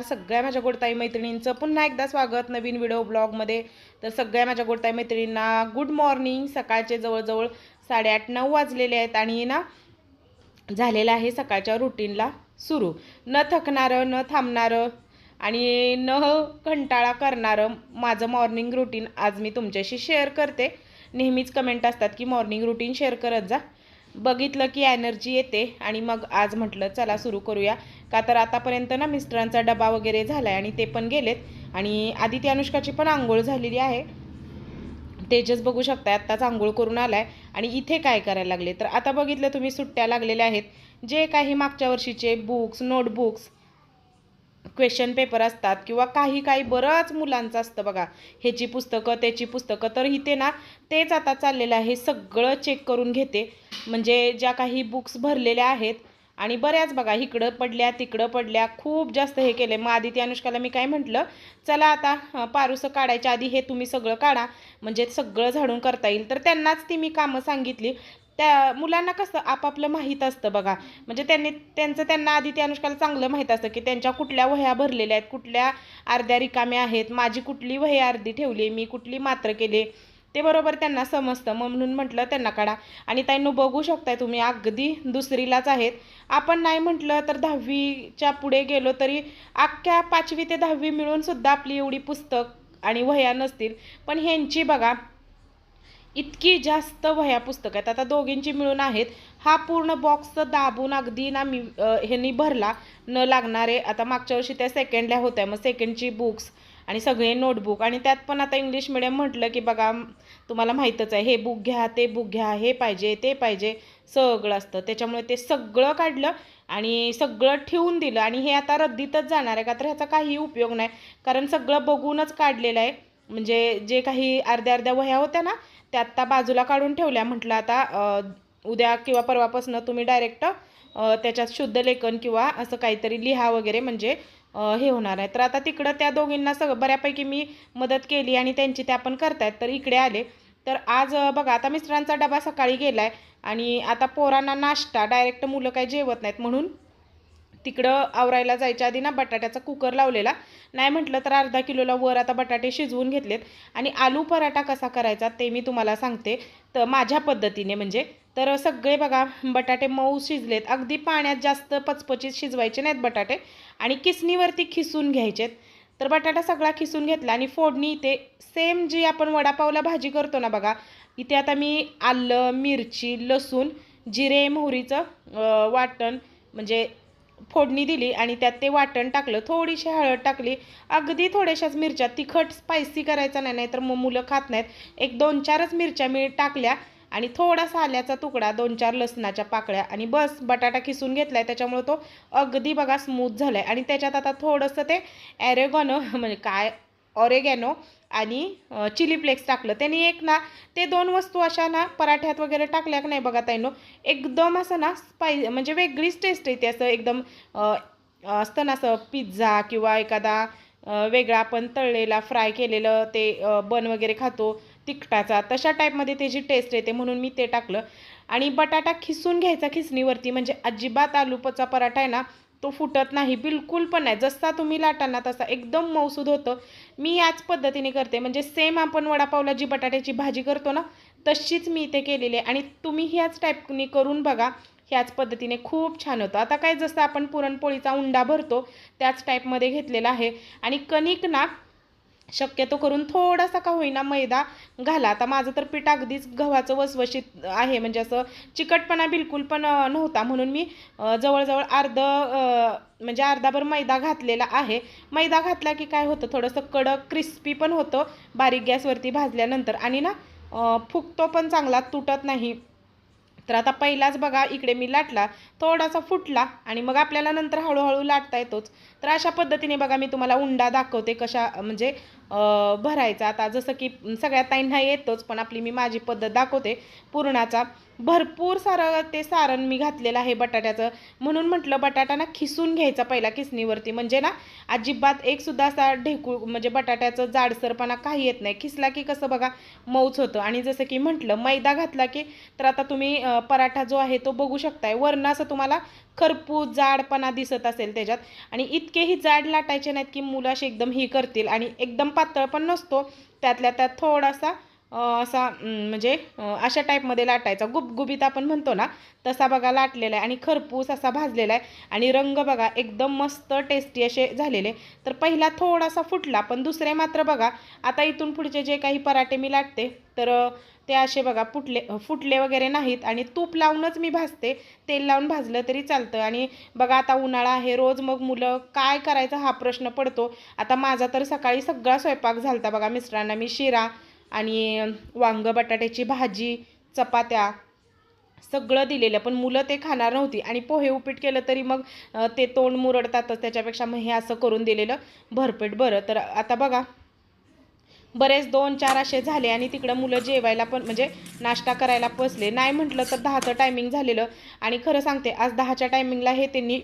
सगळ्या माझ्या गोडताई मैत्रिणींचं पुन्हा एकदा स्वागत नवीन व्हिडिओ ब्लॉगमध्ये तर सगळ्या माझ्या गोडताई मैत्रिणींना गुड मॉर्निंग सकाळचे जवळजवळ साडेआठ नऊ वाजलेले आहेत आणि ना झालेलं आहे सकाळच्या रुटीनला सुरू. न थकणारं न थांबणारं आणि न कंटाळा करणारं माझं मॉर्निंग रुटीन आज मी तुमच्याशी शेअर करते. नेहमीच कमेंट असतात की मॉर्निंग रुटीन शेअर करत जा. बघितलं की एनर्जी येते आणि मग आज म्हटलं चला सुरू करूया. का तर आतापर्यंत ना मिस्टरांचा डबा वगैरे झाला आहे आणि ते पण गेलेत. आणि आदिती अनुष्काची पण आंघोळ झालेली आहे. तेजस बघू शकता आत्ताच आंघोळ करून आलाय. आणि इथे काय करायला लागले? तर आता बघितलं तुम्ही सुट्ट्या लागलेल्या आहेत. जे काही मागच्या वर्षीचे बुक्स नोटबुक्स क्वेश्चन पेपर असतात किंवा काही काही बरंच मुलांचं असतं बघा. ह्याची पुस्तकं त्याची पुस्तकं तर इथे ना तेच आता चाललेलं आहे. सगळं चेक करून घेते. म्हणजे ज्या काही बुक्स भरलेल्या आहेत आणि बऱ्याच बघा इकडं पडल्या तिकडं पडल्या खूप जास्त हे केलं मग आदिती अनुष्काला मी काय म्हटलं चला आता पारुसं काढायच्या आधी हे तुम्ही सगळं काढा. म्हणजे सगळं झाडून करता येईल. तर त्यांनाच ती मी कामं सांगितली. त्या मुलांना कसं आपापलं माहीत असतं बघा. म्हणजे त्यांनी त्यांचं त्यांना आधी त्या अनुष्काला चांगलं माहीत असतं की त्यांच्या कुठल्या वह्या भरलेल्या आहेत कुठल्या अर्ध्या रिकाम्या आहेत माझी कुठली वही अर्धी ठेवली मी कुठली मात्र केली ते बरोबर त्यांना समजतं. मग म्हणून म्हटलं त्यांना काढा. आणि ताईंनो बघू शकताय तुम्ही अगदी दुसरीलाच आहेत. आपण नाही म्हटलं तर दहावीच्या पुढे गेलो तरी अख्ख्या पाचवी ते दहावी मिळून सुद्धा आपली एवढी पुस्तक आणि वह्या नसतील. पण ह्यांची बघा इतकी जास्त वह्या पुस्तकं आहेत. आता दोघींची मिळून आहेत. हा पूर्ण बॉक्स दाबून अगदी ना मी ह्यांनी भरला. न लागणारे आता मागच्या वर्षी त्या सेकंडल्या होत्या. मग सेकंडची बुक्स आणि सगळे नोटबुक आणि त्यात पण आता इंग्लिश मिडियम म्हटलं की बघा तुम्हाला माहीतच आहे हे बुक घ्या ते बुक घ्या हे पाहिजे ते पाहिजे सगळं असतं. त्याच्यामुळे ते सगळं काढलं आणि सगळं ठेवून दिलं. आणि हे आता रद्दीतच जाणार आहे का तर ह्याचा काही उपयोग नाही. कारण सगळं बघूनच काढलेलं आहे. म्हणजे जे काही अर्ध्या अर्ध्या वह्या होत्या ना त्या आत्ता बाजूला काढून ठेवल्या. म्हटलं आता उद्या किंवा परवापासून तुम्ही डायरेक्ट त्याच्यात शुद्ध लेखन किंवा असं काहीतरी लिहा वगैरे म्हणजे हे होणार आहे. तर आता तिकडं त्या दोघींना सगळं बऱ्यापैकी मी मदत केली आणि त्यांची त्या पण करतायत. तर इकडे आले. तर आज बघा आता मिस्टरांचा डबा सकाळी गेला आहे आणि आता पोरांना नाश्ता डायरेक्ट मुलं काही जेवत नाहीत म्हणून तिकडं आवरायला जायच्या आधी ना बटाट्याचा कुकर लावलेला. नाही म्हटलं तर अर्धा किलोला वर आता बटाटे शिजवून घेतलेत. आणि आलू पराठा कसा करायचा ते मी तुम्हाला सांगते. तर माझ्या पद्धतीने म्हणजे तर सगळे बघा बटाटे मऊ शिजलेत. अगदी पाण्यात जास्त पचपचीत शिजवायचे नाहीत बटाटे. आणि किसणीवरती खिसून घ्यायचेत. तर बटाटा सगळा खिसून घेतला आणि फोडणी इथे सेम जी आपण वडापावला भाजी करतो ना बघा इथे आता मी आलं मिरची लसूण जिरे मोहरीचं वाटण म्हणजे फोडणी दिली आणि त्यात ते वाटण टाकलं थोडीशी हळद टाकली. अगदी थोड्याशाच मिरच्या तिखट स्पायसी करायचा नाही नाही तर मग मुलं खात नाहीत. एक दोन चारच मिरच्या मी टाकल्या आणि थोडासा आल्याचा तुकडा दोन चार लसणाच्या पाकळ्या आणि बस बटाटा किसून घेतलाय. त्याच्यामुळे तो अगदी बघा स्मूथ झालाय. आणि त्याच्यात आता थोडंसं ते ॲरेगॉनो म्हणजे काय ऑरेगॅनो आणि चिली फ्लेक्स टाकलं. त्यांनी एक ना ते दोन वस्तू अशा ना पराठ्यात वगैरे टाकल्या नाही बघा ताईनो एकदम असं ना स्पाय म्हणजे वेगळीच टेस्ट येते. असं एकदम असतं ना असं पिझ्झा किंवा एखादा वेगळा आपण तळलेला फ्राय केलेलं ते बन वगैरे खातो तिखटाचा तशा टाईपमध्ये त्याची टेस्ट येते म्हणून मी ते टाकलं. आणि बटाटा खिसून घ्यायचा खिसणीवरती म्हणजे अजिबात आलूपचा पराठा आहे ना तो फुटत नाही. बिलकुल पण नाही. जसा तुम्ही लाटाना तसा एकदम मौसूद होतं. मी याच पद्धतीने करते. म्हणजे सेम आपण वडापावला जी बटाट्याची भाजी करतो ना तशीच मी इथे केलेली आहे. आणि तुम्ही ह्याच टाईपनी करून बघा. ह्याच पद्धतीने खूप छान होतं. आता काय जसं आपण पुरणपोळीचा उंडा भरतो त्याच टाईपमध्ये घेतलेला आहे. आणि कणिक ना शक्यतो करून थोडासा का होईना मैदा घाला. आता माझं तर पीठ अगदीच गव्हाचं वसवशीत आहे. म्हणजे असं चिकटपणा बिलकुल पण नव्हता. म्हणून मी जवळजवळ अर्ध म्हणजे अर्धाभर मैदा घातलेला आहे. मैदा घातला की काय होतं? थोडंसं कडक क्रिस्पी पण होतं. बारीक गॅसवरती भाजल्यानंतर. आणि ना फुगतो पण चांगला तुटत नाही. तर आता पहिलाच बघा इकडे मी लाटला. थोडासा फुटला आणि मग आपल्याला नंतर हळूहळू लाटता येतोच. तर अशा पद्धतीने बघा मी तुम्हाला उंडा दाखवते कशा म्हणजे भरायचा. आता जसं की सगळ्या ताईंना येतोच पण आपली मी माझी पद्धत दाखवते पुरणाचा. भरपूर सारं ते सारण मी घातलेलं आहे बटाट्याचं. म्हणून म्हटलं बटाटा ना खिसून घ्यायचा पहिला किसणीवरती. म्हणजे ना अजिबात एकसुद्धा असा ढेकूळ म्हणजे बटाट्याचं जाडसरपणा काही येत नाही. खिसला की कसं बघा मऊच होतं. आणि जसं की म्हटलं मैदा घातला की तर आता तुम्ही पराठा जो आहे तो बघू शकताय. वरनं असं तुम्हाला खरपूस जाडपणा दिसत असेल त्याच्यात. आणि इतकेही जाड लाटायचे नाहीत की मुलं असे एकदम ही करतील. आणि एकदम पातळ पण नसतो. त्यातल्या त्यात थोडासा असा म्हणजे अशा टाईपमध्ये लाटायचा. गुबगुबीत आपण म्हणतो ना तसा बघा लाटलेला आहे आणि खरपूस असा भाजलेला आहे आणि रंग बघा एकदम मस्त टेस्टी असे झालेले तर पहिला थोडासा फुटला पण दुसरे मात्र बघा आता इथून पुढचे जे काही पराठे मी लाटते तर ते असे बघा फुटले फुटले वगैरे नाहीत आणि तूप लावूनच मी भाजते. तेल लावून भाजलं तरी चालतं आणि बघा आता उन्हाळा आहे रोज मग मुलं काय करायचं हा प्रश्न पडतो. आता माझा तर सकाळी सगळा स्वयंपाक झाला बघा मिस्टरांना मी शिरा आणि वांग बटाट्याची भाजी चपात्या सगळं दिलेलं. पण मुलं ते खाणार नव्हती. आणि पोहे उपीट केलं तरी मग ते तोंड मुरडतातच. त्याच्यापेक्षा मग हे असं करून दिलेलं भरपेट बरं. तर आता बघा बरेच दोन चार असे झाले आणि तिकडं मुलं जेवायला पण म्हणजे नाश्ता करायला बसले. नाही म्हटलं तर दहाचं टायमिंग झालेलं. आणि खरं सांगते आज दहाच्या टायमिंगला हे त्यांनी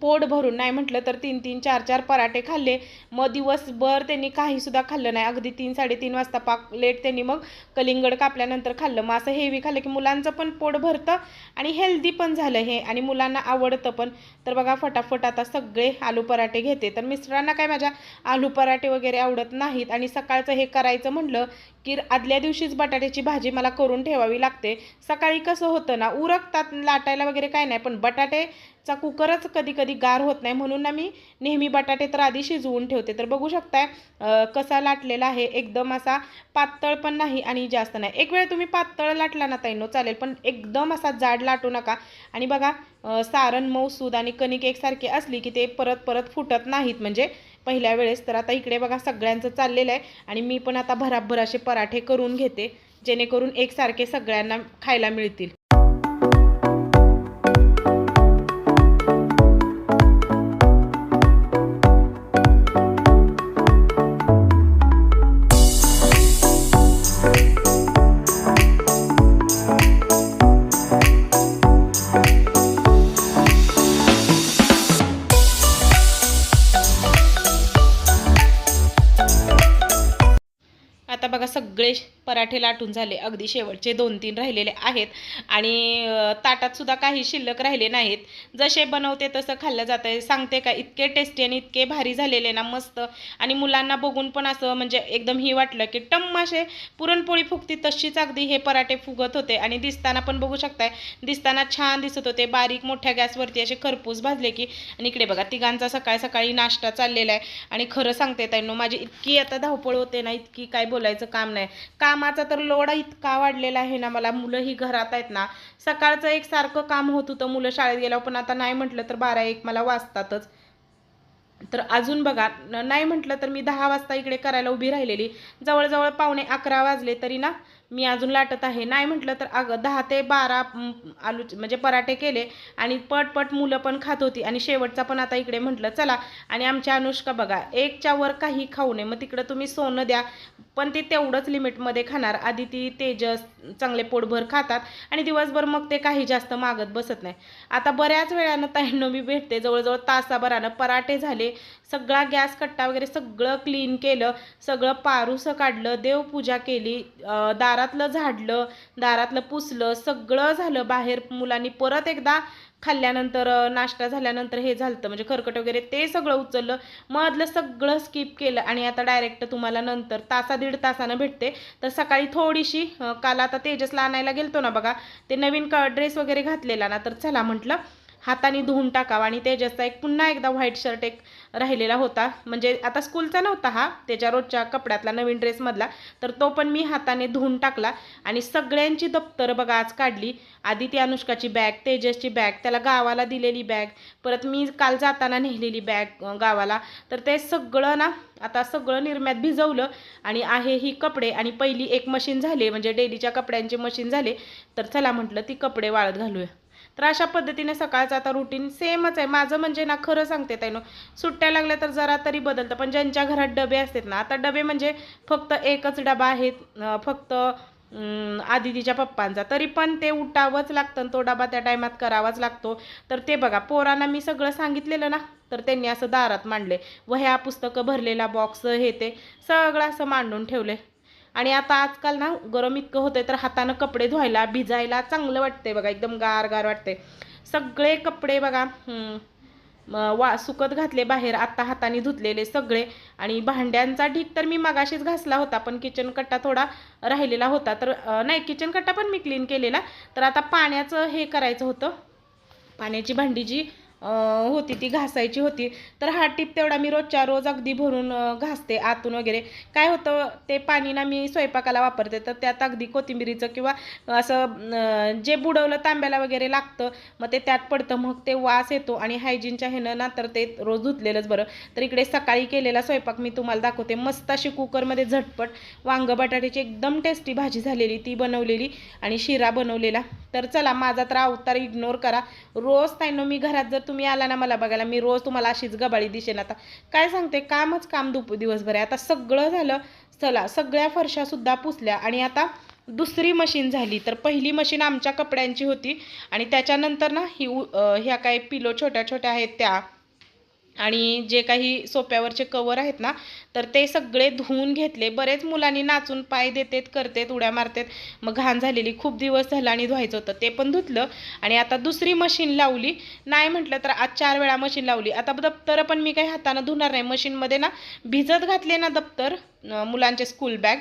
पोट भरून नाही म्हटलं तर तीन तीन चार चार पराठे खाल्ले. मग दिवसभर त्यांनी काहीसुद्धा खाल्लं नाही. अगदी तीन साडेतीन वाजता पाक लेट त्यांनी मग कलिंगड कापल्यानंतर खाल्लं. मग असं हेवी खाल्लं की मुलांचं पण पोट भरतं आणि हेल्दी पण झालं हे आणि मुलांना आवडतं पण. तर बघा फटाफट आता सगळे आलू पराठे घेते. तर मिस्टरांना काय माझ्या आलू पराठे वगैरे आवडत नाहीत आणि सकाळचं हे करायचं म्हटलं की आदल्या दिवशीच बटाट्याची भाजी मला करून ठेवावी लागते. सकाळी कसं होतं ना उरकतात लाटायला वगैरे काय नाही पण बटाटे चा कुकरच कधी कधी गार होत नाही. म्हणून ना मी नेहमी बटाटे तर आधी शिजवून ठेवते. तर बघू शकताय कसा लाटलेला आहे. एकदम असा पातळ पण नाही आणि जास्त नाही. एक वेळ तुम्ही पातळ लाटला ना ताईनो चालेल. पण एकदम असा जाड लाटू नका. आणि बघा सारण मऊसूद आणि कणिक एकसारखी असली की ते परत परत फुटत नाहीत. म्हणजे पहिल्या वेळेस तर आता इकडे बघा सगळ्यांचं चाललेलं आहे. आणि मी पण आता भराभर असे पराठे करून घेते जेणेकरून एकसारखे सगळ्यांना खायला मिळतील. बघा सगळे पराठे लाटून झाले. अगदी शेवटचे दोन तीन राहिलेले आहेत. आणि ताटातसुद्धा काही शिल्लक राहिले नाहीत. जसे बनवते तसं खाल्लं जातं आहे सांगते का इतके टेस्टी आणि इतके भारी झालेले ना मस्त. आणि मुलांना बघून पण असं म्हणजे एकदम ही वाटलं की टम्म असे पुरणपोळी फुगती तशीच अगदी हे पराठे फुगत होते. आणि दिसताना पण बघू शकताय दिसताना छान दिसत होते. बारीक मोठ्या गॅसवरती असे खरपूस भाजले की. आणि इकडे बघा तिघांचा सकाळी सकाळी नाश्ता चाललेला आहे. आणि खरं सांगते ताईंनो माझी इतकी आता धावपळ होते ना इतकी काय बोलायचं काम नाही. कामाचा तर लोड इतका वाढलेला आहे ना मला. मुलं ही घरात आहेत ना. सकाळचं एक सारखं काम होत होतं. मुलं शाळेत गेल्यावर पण आता नाही म्हटलं तर बारा एक मला वाजतातच. तर अजून बघा नाही म्हटलं तर मी दहा वाजता इकडे करायला उभी राहिलेली. जवळजवळ पावणे अकरा वाजले तरी ना मी अजून लाटत आहे. नाही म्हटलं तर अग दहा ते बारा आलू म्हणजे पराठे केले आणि पटपट मुलं पण खात होती आणि शेवटचा पण आता इकडे म्हटलं चला. आणि आमच्या अनुष्का बघा एकच्या वर काही खाऊ नये. मग तिकडं तुम्ही सोनं द्या. पण ते तेवढंच लिमिटमध्ये खाणार. आधी ती तेजस चांगले पोटभर खातात आणि दिवसभर मग ते काही जास्त मागत बसत नाही. आता बऱ्याच वेळानं ताईंनो मी भेटते. जवळजवळ तासाभरानं पराठे झाले. सगळा गॅस कट्टा वगैरे सगळं क्लीन केलं. सगळं पारूसं काढलं. देवपूजा केली. दारातलं झाडलं. दारातलं पुसलं. सगळं झालं. बाहेर मुलांनी परत एकदा खाल्ल्यानंतर नाश्ता झाल्यानंतर हे झालं म्हणजे खरकट वगैरे ते सगळं उचललं. मधलं सगळं स्किप केलं आणि आता डायरेक्ट तुम्हाला नंतर तासा दीड तासानं भेटते. तर सकाळी थोडीशी काल आता तेजसला आणायला गेलतो ना बघा ते नवीन का ड्रेस वगैरे घातलेला ना तर चला म्हटलं हाताने धुवून टाकावा. आणि तेजसचा एक पुन्हा एकदा व्हाईट शर्ट एक राहिलेला होता. म्हणजे आता स्कूलचा नव्हता हा त्याच्या रोजच्या कपड्यातला नवीन ड्रेसमधला तर तो पण मी हाताने धुवून टाकला. आणि सगळ्यांची दप्तरं बघा आज काढली. आधी ती अनुष्काची बॅग तेजसची बॅग त्याला गावाला दिलेली बॅग परत मी काल जाताना नेलेली बॅग गावाला. तर ते सगळं ना आता सगळं निरम्यात भिजवलं. आणि आहे ही कपडे. आणि पहिली एक मशीन झाली. म्हणजे डेलीच्या कपड्यांची मशीन झाले. तर चला म्हटलं ती कपडे वाळत घालूया. तर अशा पद्धतीने सकाळचं आता रुटीन सेमच आहे. माझं म्हणजे ना खरं सांगते ताईनो सुट्ट्या लागल्या तर जरा तरी बदलतं. पण ज्यांच्या घरात डबे असतात ना आता डबे म्हणजे फक्त एकच डबा आहे फक्त आदितीच्या पप्पांचा. तरी पण ते उठावंच लागतं आणि तो डबा त्या टायमात करावाच लागतो. तर ते बघा पोरांना मी सगळं सांगितलेलं ना तर त्यांनी असं दारात मांडले वह्या पुस्तकं भरलेला बॉक्स हे ते सगळं असं मांडून ठेवले आणि आता आजकाल ना गरम इतकं होतंय तर हातानं कपडे धुवायला भिजायला चांगलं वाटतंय बघा एकदम गार गार वाटतंय. सगळे कपडे बघा वा सुकत घातले बाहेर आत्ता हाताने धुतलेले सगळे. आणि भांड्यांचा ढीक तर मी मगाशीच घासला होता पण किचन कट्टा थोडा राहिलेला होता. तर नाही किचन कट्टा पण मी क्लीन केलेला. तर आता पाण्याचं हे करायचं होतं. पाण्याची भांडी जी होती ती घासायची होती. तर हा टीप तेवढा मी रोजच्या रोज अगदी भरून घासते आतून वगैरे. काय होतं ते पाणी ना मी स्वयंपाकाला वापरते. तर त्यात अगदी कोथिंबिरीचं किंवा असं जे बुडवलं तांब्याला वगैरे लागतं मग ते त्यात पडतं. मग ते वास येतो आणि हायजीनच्या ह्यानं ना तर ते रोज धुतलेलंच बरं. तर इकडे सकाळी केलेला स्वयंपाक मी तुम्हाला दाखवते. मस्त अशी कुकरमध्ये झटपट वांग बटाट्याची एकदम टेस्टी भाजी झालेली ती बनवलेली आणि शिरा बनवलेला. तर चला माझा तर अवतार इग्नोर करा. रोज ताईनो मी घरात जर तुम्ही आला ना मला बघायला मी रोज तुम्हाला अशीच गबाळी दिसेन आता. काय सांगते कामच काम दुप दिवसभर आहे. आता सगळं झालं चला सगळ्या फरशासुद्धा पुसल्या आणि आता दुसरी मशीन झाली. तर पहिली मशीन आमच्या कपड्यांची होती आणि त्याच्यानंतर ना ही उ- ह्या काही पिलो छोट्या छोट्या आहेत त्या आणि जे काही सोप्यावरचे कवर आहेत ना तर ते सगळे धुवून घेतले. बरेच मुलांनी नाचून पाय देतेत करतेत उड्या मारतेत. मग घाण झालेली खूप दिवस झाला आणि धुवायचं होतं. ते पण धुतलं आणि आता दुसरी मशीन लावली. नाही म्हटलं तर आज चार वेळा मशीन लावली. आता दप्तरं पण मी काही हातानं धुणार नाही. मशीनमध्ये ना भिजत घातले ना दप्तर मुलांचे स्कूल बॅग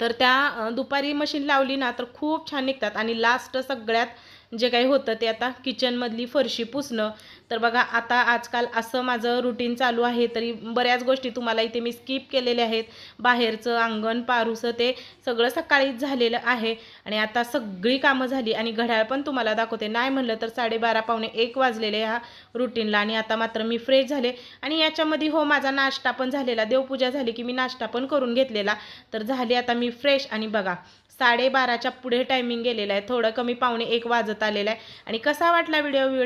तर त्या दुपारी मशीन लावली ना तर खूप छान निघतात. आणि लास्ट सगळ्यात जे काही होतं ते आता किचनमधली फरशी पुसणं तर बघा आता आजकाल असं माझं रुटीन चालू आहे तरी बऱ्याच गोष्टी तुम्हाला इथे मी स्किप केलेल्या आहेत. बाहेरचं अंगण पारूसं ते सगळं सकाळीच झालेलं आहे. आणि आता सगळी कामं झाली आणि घड्याळ पण तुम्हाला दाखवते. नाही म्हणलं तर साडेबारा पावणे एक वाजलेले ह्या रुटीनला आणि आता मात्र मी फ्रेश झाले. आणि याच्यामध्ये हो माझा नाश्ता पण झालेला. देवपूजा झाली की मी नाश्ता पण करून घेतलेला. तर झाली आता मी फ्रेश आणि बघा साडेबाराच्या पुढे टायमिंग गेलेला आहे. थोडं कमी पावणे एक वाजत आलेला आहे. आणि कसा वाटला व्हिडिओ व्हिडिओ